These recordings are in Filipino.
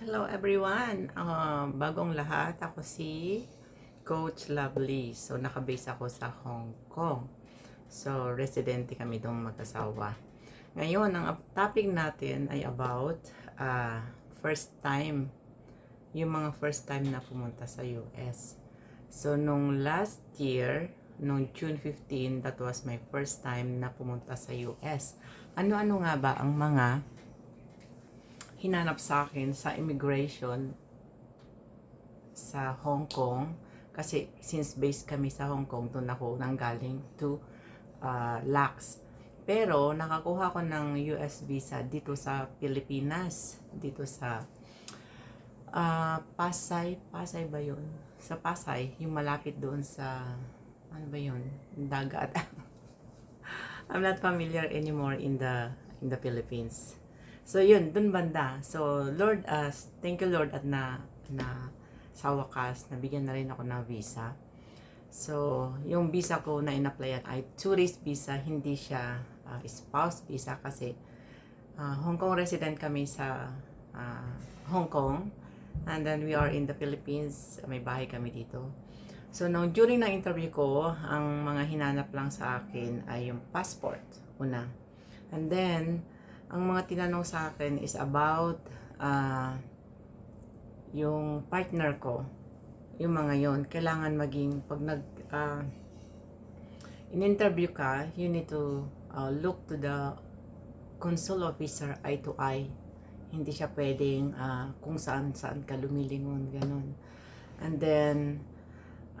Hello everyone! Uh, bagong lahat, ako si Coach Lovely. So, nakabase ako sa Hong Kong. So, residente kami doon mag-asawa. Ngayon, ang topic natin ay about uh, first time. Yung mga first time na pumunta sa US. So, nung last year, nung June 15, that was my first time na pumunta sa US. Ano-ano nga ba ang mga hinanap sa akin sa immigration sa Hong Kong. Kasi since based kami sa Hong Kong doon ako nanggaling to uh, LAX pero nakakuha ko ng US visa dito sa Pilipinas dito sa uh, Pasay. Pasay ba yun? sa Pasay yung malapit doon sa ano ba yun? dagat. I'm not familiar anymore in the in the Philippines So yun, dun banda. So Lord, uh, thank you Lord at na na sa wakas nabigyan na rin ako ng visa. So yung visa ko na in-applyan ay tourist visa, hindi siya uh, spouse visa kasi uh, Hong Kong resident kami sa uh, Hong Kong and then we are in the Philippines, may bahay kami dito. So nung during ng interview ko, ang mga hinanap lang sa akin ay yung passport una. And then ang mga tinanong sa akin is about uh, yung partner ko. Yung mga yon kailangan maging pag nag uh, in-interview ka, you need to uh, look to the consul officer eye to eye. Hindi siya pwedeng uh, kung saan saan ka lumilingon, ganun. And then,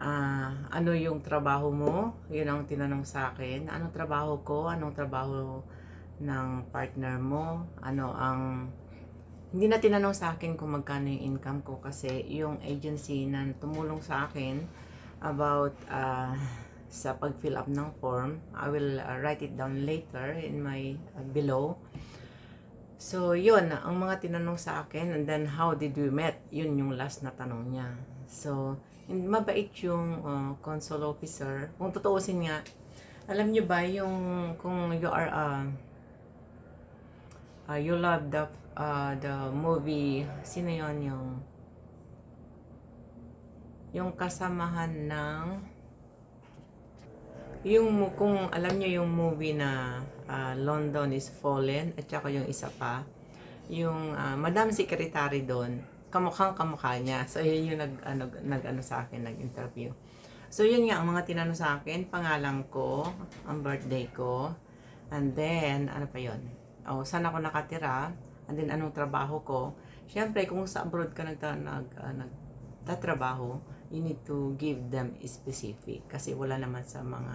uh, ano yung trabaho mo? Yun ang tinanong sa akin. Anong trabaho ko? Anong trabaho ng partner mo, ano ang hindi na tinanong sa akin kung magkano yung income ko kasi yung agency na tumulong sa akin about uh, sa pag-fill up ng form, I will uh, write it down later in my uh, below. So, yun, ang mga tinanong sa akin, and then how did we met? Yun yung last na tanong niya. So, mabait yung uh, consul officer. Kung totoosin nga, alam niyo ba yung kung you are uh, uh, you love the uh, the movie. Sino yon yung yung kasamahan ng yung kung alam niyo yung movie na uh, London is Fallen at saka yung isa pa yung uh, Madam Secretary doon kamukhang kamukha niya. So yun yung nag ano, nag ano sa akin nag interview so yun nga ang mga tinanong sa akin pangalan ko ang birthday ko and then ano pa yon oh, saan ako nakatira, and then anong trabaho ko. Siyempre, kung sa abroad ka nagta, nag, uh, nagtatrabaho, you need to give them specific. Kasi wala naman sa mga,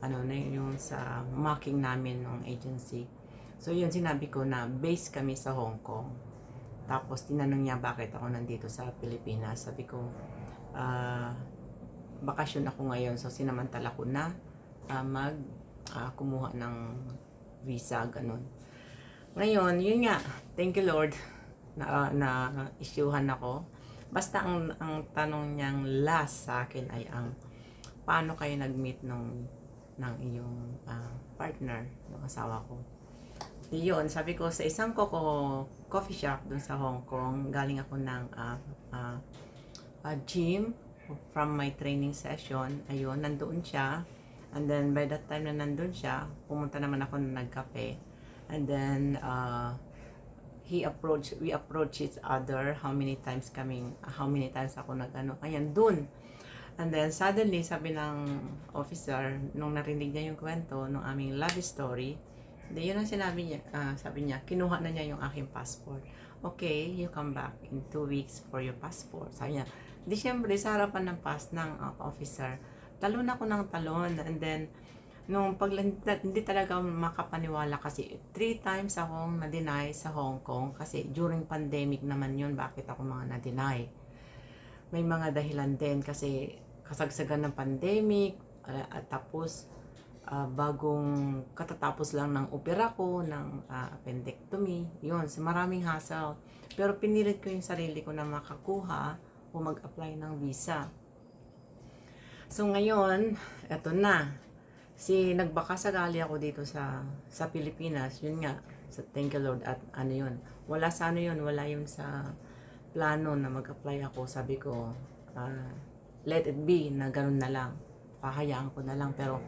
ano na yung sa mocking namin ng agency. So, yun sinabi ko na base kami sa Hong Kong. Tapos, tinanong niya bakit ako nandito sa Pilipinas. Sabi ko, uh, bakasyon ako ngayon. So, sinamantala ko na uh, mag uh, kumuha ng visa, ganun. Ngayon, yun nga, thank you Lord na, na isyuhan ako. Basta ang, ang tanong niyang last sa akin ay ang paano kayo nag-meet nung ng iyong uh, partner, ng asawa ko. Yun, sabi ko sa isang koko coffee shop dun sa Hong Kong, galing ako ng uh, uh, uh, gym from my training session. Ayun, nandoon siya. And then by that time na nandun siya, pumunta naman ako na nagkape and then uh, he approached we approach each other how many times kaming how many times ako nagano. Ayan dun. And then suddenly sabi ng officer nung narinig niya yung kwento ng aming love story then yun ang sinabi niya uh, sabi niya kinuha na niya yung aking passport. Okay you come back in two weeks for your passport. Sabi niya di syempre sa harapan ng pass ng uh, officer talon ako ng talon. And then nung pag hindi talaga makapaniwala kasi three times akong na-deny sa Hong Kong kasi during pandemic naman yun bakit ako mga na-deny? May mga dahilan din kasi kasagsagan ng pandemic uh, at tapos uh, bagong katatapos lang ng opera ko ng uh, appendectomy yun so maraming hassle. Pero pinilit ko yung sarili ko na makakuha o mag-apply ng visa. So ngayon eto na si nagbaka sagali ako dito sa sa Pilipinas yun nga sa thank you Lord at ano yun wala sa ano yun wala yun sa plano na mag-apply ako, sabi ko, ah, let it be na ganun na lang. Pahayaan ko na lang. Pero,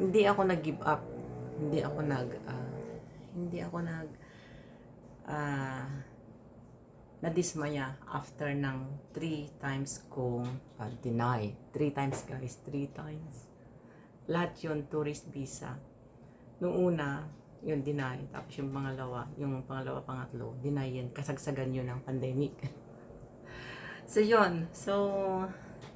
hindi ako nag-give up. Hindi ako nag, ah, hindi ako nag, ah, nadismaya after ng three times kong ah, deny. Three times guys, three times. Lahat yun tourist visa. Nung una, yun deny. Tapos yung pangalawa, yung pangalawa, pangatlo, deny yun. Kasagsagan yun ng pandemic. so yun. So,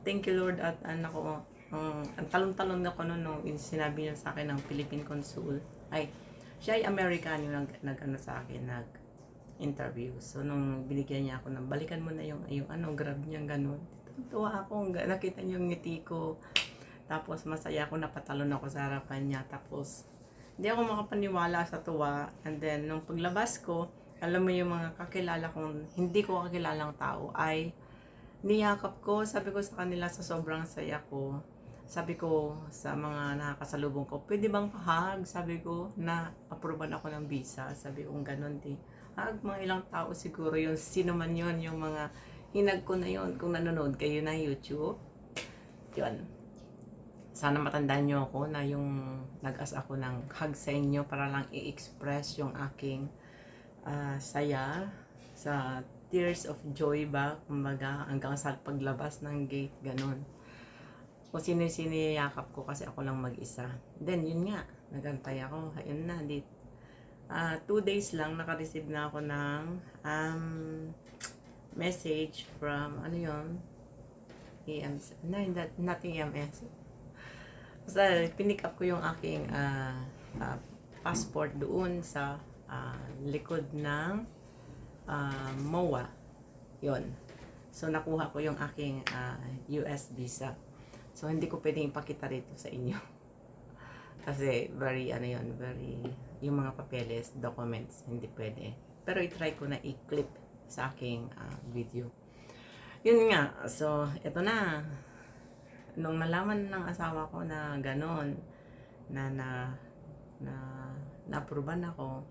thank you Lord at anak ko. Um, ang talon-talon ako noon nung sinabi niya sa akin ng Philippine Consul. Ay, siya ay American yung nag, nag ano sa akin, nag interview. So, nung binigyan niya ako ng balikan mo na yung, yung ano, grab niya, ganun. Tuwa ako, nakita niyo yung ngiti ko. Tapos, masaya ako, napatalon ako sa harapan niya. Tapos, hindi ako makapaniwala sa tuwa. And then, nung paglabas ko, alam mo yung mga kakilala kong, hindi ko kakilalang tao, ay niyakap ko, sabi ko sa kanila sa sobrang saya ko, sabi ko sa mga nakakasalubong ko, pwede bang pahag? Sabi ko, na aproban ako ng visa. Sabi ko, ganun din. Hag, mga ilang tao siguro yun. Sino man yun, yung mga hinag ko na yun. Kung nanonood kayo ng YouTube, yun. Sana matandaan nyo ako na yung nag-as ako ng hug sa inyo para lang i-express yung aking ah, saya sa tears of joy ba, kumbaga, hanggang sa paglabas ng gate, ganun. Kung sino yung siniyakap ko kasi ako lang mag-isa. Then, yun nga, nagantay ako. Ayun na, di, ah two days lang, naka-receive na ako ng um, message from, ano yun, EMS, no, not, not EMS. Basta, pinick up ko yung aking ah, ah, passport doon sa ah, likod ng ah, MOA. Yon. So, nakuha ko yung aking ah, US visa. So, hindi ko pwedeng ipakita rito sa inyo. Kasi, very, ano yun, very, yung mga papeles, documents, hindi pwede. Pero, itry ko na i-clip sa aking ah, video. Yun nga, so, eto na. Nung nalaman ng asawa ko na ganon, na na na na-approvean ako,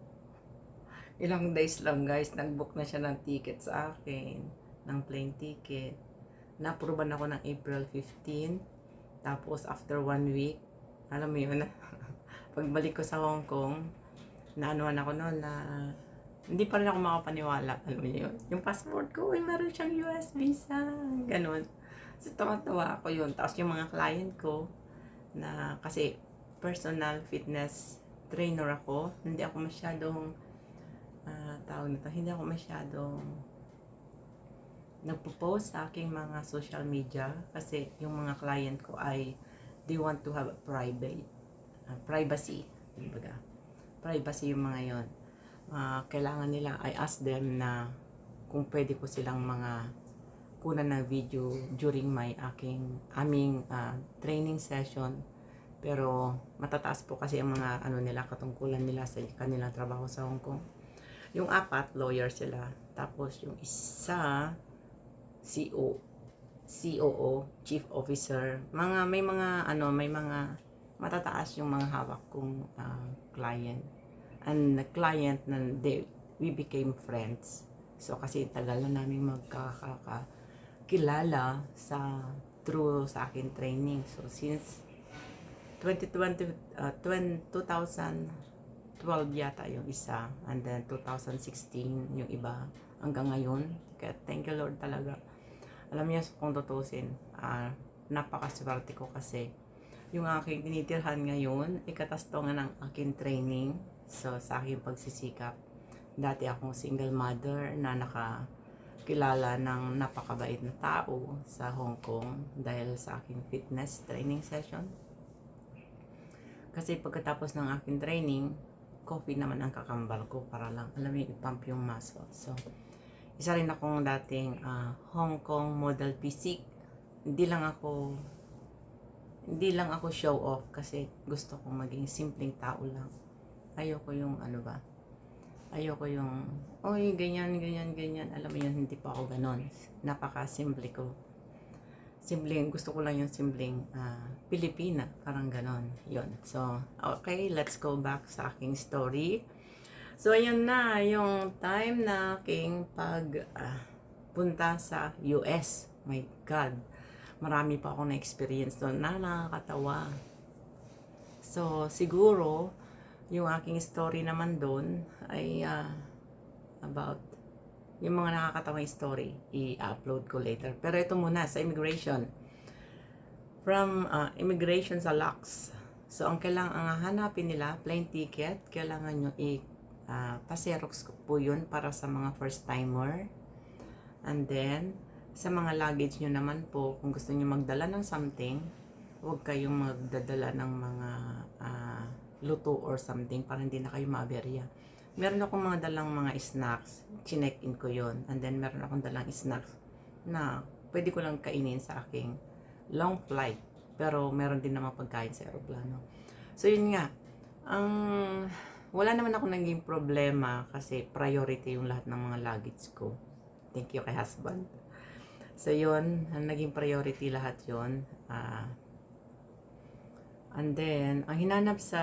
ilang days lang guys, nag-book na siya ng ticket sa akin, ng plane ticket. Na-approvean ako ng April 15, tapos after one week, alam mo yun, pagbalik ko sa Hong Kong, naanuan ako noon na hindi pa rin ako makapaniwala. Alam mo yun? Yung passport ko, ay meron siyang US visa. Ganon. So, tawa-tawa ako yun. Tapos yung mga client ko, na kasi personal fitness trainer ako, hindi ako masyadong, ah tawag nito, hindi ako masyadong nagpo-post sa aking mga social media kasi yung mga client ko ay they want to have a private ah, privacy kumbaga privacy yung mga yon Ah, kailangan nila I ask them na kung pwede ko silang mga kunan na video during my aking aming ah, training session. Pero matataas po kasi ang mga ano nila katungkulan nila sa kanilang trabaho sa Hong Kong. Yung apat lawyer sila. Tapos yung isa CO COO Chief Officer. Mga may mga ano may mga matataas yung mga hawak kong ah, client. And the client na they, we became friends. So kasi tagal na namin magkakakilala sa through sa akin training. So since 2020 uh, 20, 2012 yata yung isa and then 2016 yung iba hanggang ngayon. Kaya thank you Lord talaga. Alam niyo kung tutusin ah napakaswerte ko kasi yung aking tinitirhan ngayon ikatastongan ng aking training so sa aking pagsisikap. Dati akong single mother na nakakilala ng napakabait na tao sa Hong Kong dahil sa aking fitness training session kasi pagkatapos ng aking training, coffee naman ang kakambal ko para lang, alam yung ipump yung muscle. So, isa rin akong dating ah, Hong Kong model physique. Hindi lang ako hindi lang ako show off kasi gusto kong maging simpleng tao lang. Ayoko yung ano ba? Ayoko yung, oy, ganyan, ganyan, ganyan. Alam mo yun, hindi pa ako ganon. Napaka-simple ko simpleng, gusto ko lang yung simpleng ah, Pilipina, parang ganon. Yun. So, okay, let's go back sa aking story. So, ayun na, yung time na aking pag, ah, punta sa US. My God. Marami pa akong na-experience doon na nakakatawa. So, siguro, yung aking story naman doon ay ah, about yung mga nakakatawang story, i-upload ko later. Pero ito muna, sa immigration. From ah, immigration sa LAX. So, ang kailangan, ang hanapin nila, plane ticket, kailangan nyo i- ah, pa-xerox ko po yun para sa mga first timer. And then, sa mga luggage nyo naman po, kung gusto nyo magdala ng something, huwag kayong magdadala ng mga ah, luto or something para hindi na kayo maaberya. Meron akong mga dalang mga snacks, chinek-in ko yon And then, meron akong dalang snacks na pwede ko lang kainin sa aking long flight. Pero meron din naman pagkain sa aeroplano. So, yun nga. Ang wala naman ako naging problema kasi priority yung lahat ng mga luggage ko. Thank you kay husband. So, yun. Naging priority lahat yun. Ah, and then, ang hinanap sa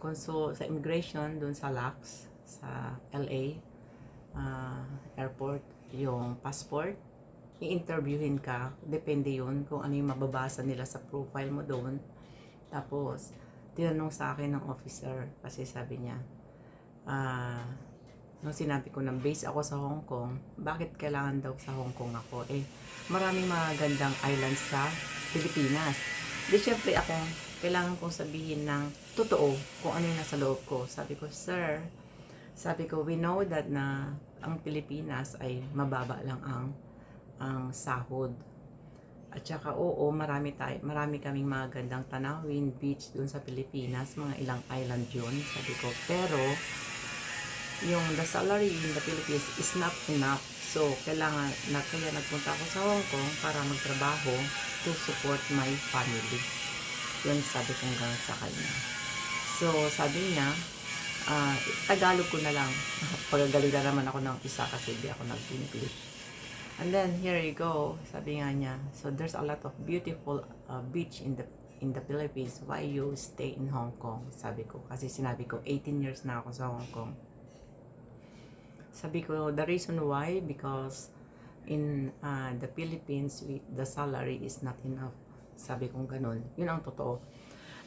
konsul, sa immigration dun sa LAX, sa LA ah, airport, yung passport, i-interviewin ka. Depende yun kung ano yung mababasa nila sa profile mo doon. Tapos, tinanong sa akin ng officer kasi sabi niya, ah, nung sinabi ko na base ako sa Hong Kong, bakit kailangan daw sa Hong Kong ako? Eh, maraming magandang islands sa Pilipinas. Di syempre ako, kailangan kong sabihin ng totoo kung ano yung nasa loob ko. Sabi ko, sir, sabi ko, we know that na ang Pilipinas ay mababa lang ang ang sahod. At saka, oo, marami tayo, marami kaming mga gandang tanawin, beach doon sa Pilipinas, mga ilang island yun, sabi ko. Pero, yung the salary in the Philippines is not enough. So, kailangan, na, kaya nagpunta ako sa Hong Kong para magtrabaho to support my family. Yun sabi ko hanggang sa kanya. So, sabi niya, ah, Tagalog ko na lang. Pagagalitan naman ako ng isa kasi di ako nag-English. And then here you go, sabi nga niya. So there's a lot of beautiful uh, beach in the in the Philippines. Why you stay in Hong Kong? Sabi ko kasi sinabi ko 18 years na ako sa Hong Kong. Sabi ko the reason why because in uh, the Philippines we, the salary is not enough. Sabi ko ganun. Yun ang totoo.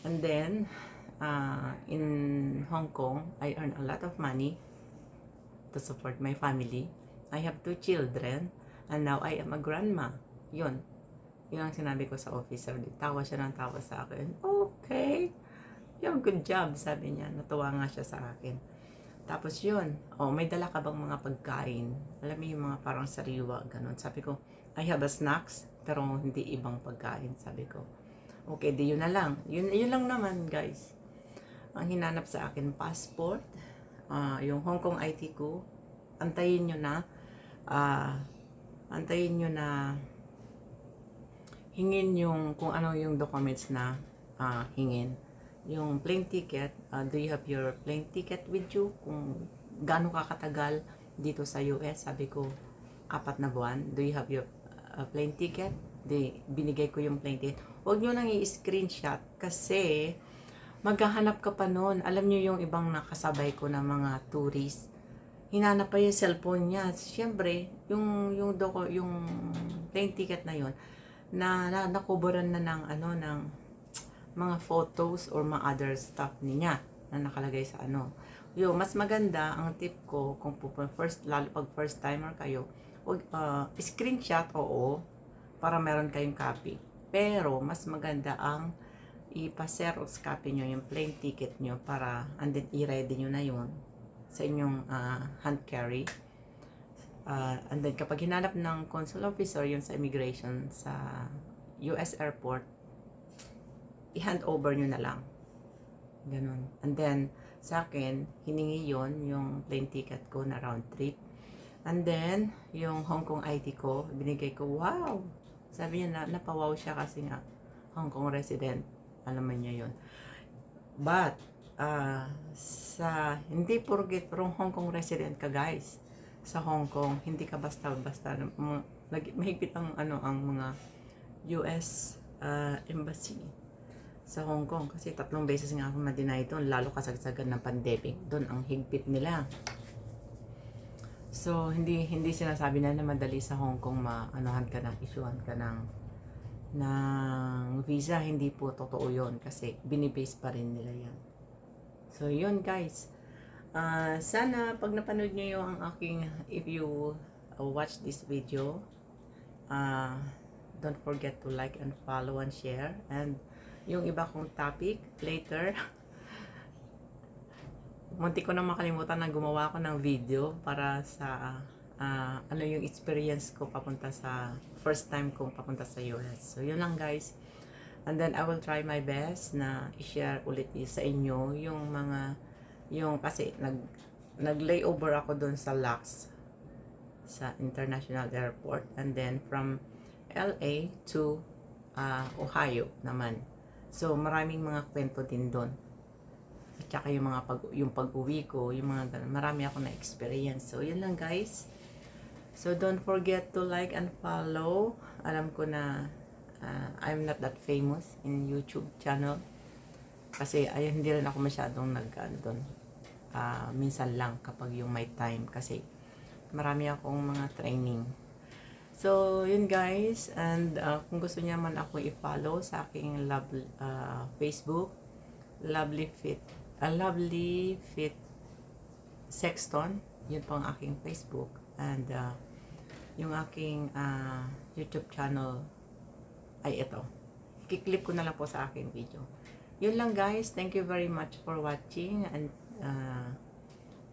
And then uh, in Hong Kong, I earn a lot of money to support my family. I have two children and now I am a grandma. Yun. Yun ang sinabi ko sa officer. Tawa siya ng tawa sa akin. Okay. Yung good job, sabi niya. Natuwa nga siya sa akin. Tapos yun, oh, may dala ka bang mga pagkain? Alam mo yung mga parang sariwa, ganun. Sabi ko, I have a snacks, pero hindi ibang pagkain, sabi ko. Okay, di yun na lang. Yun, yun lang naman, guys. Ang hinanap sa akin, passport, ah, yung Hong Kong IT ko, antayin nyo na, ah, antayin nyo na hingin yung kung ano yung documents na ah, hingin. Yung plane ticket, ah, do you have your plane ticket with you? Kung gaano ka katagal dito sa US, sabi ko, apat na buwan. Do you have your ah, plane ticket? Di, binigay ko yung plane ticket. Huwag nyo nang i-screenshot kasi maghahanap ka pa noon. Alam nyo yung ibang nakasabay ko na mga tourist, hinanap pa yung cellphone niya. Siyempre, yung yung doko, yung plane ticket na yon na, na nakuburan na ng ano ng mga photos or mga other stuff niya na nakalagay sa ano. Yung mas maganda ang tip ko kung pupunta first lalo pag first timer kayo, uh, screenshot oo para meron kayong copy. Pero mas maganda ang ipa-xerox copy nyo yung plane ticket nyo para and then i-ready nyo na yun sa inyong ah, hand carry. Ah, and then kapag hinanap ng consul officer yun sa immigration sa US airport, i-hand over nyo na lang. Ganun. And then, sa akin, hiningi yon yung plane ticket ko na round trip. And then, yung Hong Kong ID ko, binigay ko, wow! Sabi niya na, napawaw siya kasi nga, Hong Kong resident. Alam niya yon But, ah, sa, hindi porgit, pero Hong Kong resident ka guys. Sa Hong Kong, hindi ka basta-basta, mahigpit ang, ano, ang mga US ah, embassy sa Hong Kong kasi tatlong beses nga ako na-deny doon lalo kasagsagan ng pandemic doon ang higpit nila So, hindi hindi sinasabi na na madali sa Hong Kong maanohan ka ng issuehan ka ng ng visa. Hindi po totoo yon kasi binibase pa rin nila yan. So, yun guys. Ah, sana pag napanood nyo yung aking, if you uh, watch this video, ah, don't forget to like and follow and share. And yung iba kong topic later, munti ko na makalimutan na gumawa ko ng video para sa ah, ano yung experience ko papunta sa first time kong papunta sa US. So yun lang guys. And then I will try my best na i-share ulit sa inyo yung mga yung kasi nag nag-layover ako doon sa LAX sa International Airport and then from LA to ah, Ohio naman. So maraming mga kwento din doon. At saka yung mga pag yung pag-uwi ko, yung mga ganun, marami ako na experience. So yun lang guys. So don't forget to like and follow. Alam ko na ah, I'm not that famous in YouTube channel. Kasi ay hindi rin ako masyadong nag ano doon. Ah, minsan lang kapag yung may time kasi marami akong mga training. So, yun guys. And ah, kung gusto niya man ako i-follow sa aking love, ah, Facebook, Lovely Fit, ah, Lovely Fit Sexton. Yun po aking Facebook. And ah, yung aking ah, YouTube channel ay ito. Kiklip ko na lang po sa aking video. Yun lang guys. Thank you very much for watching and uh,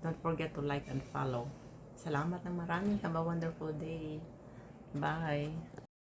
don't forget to like and follow. Salamat ng marami. Have a wonderful day. Bye.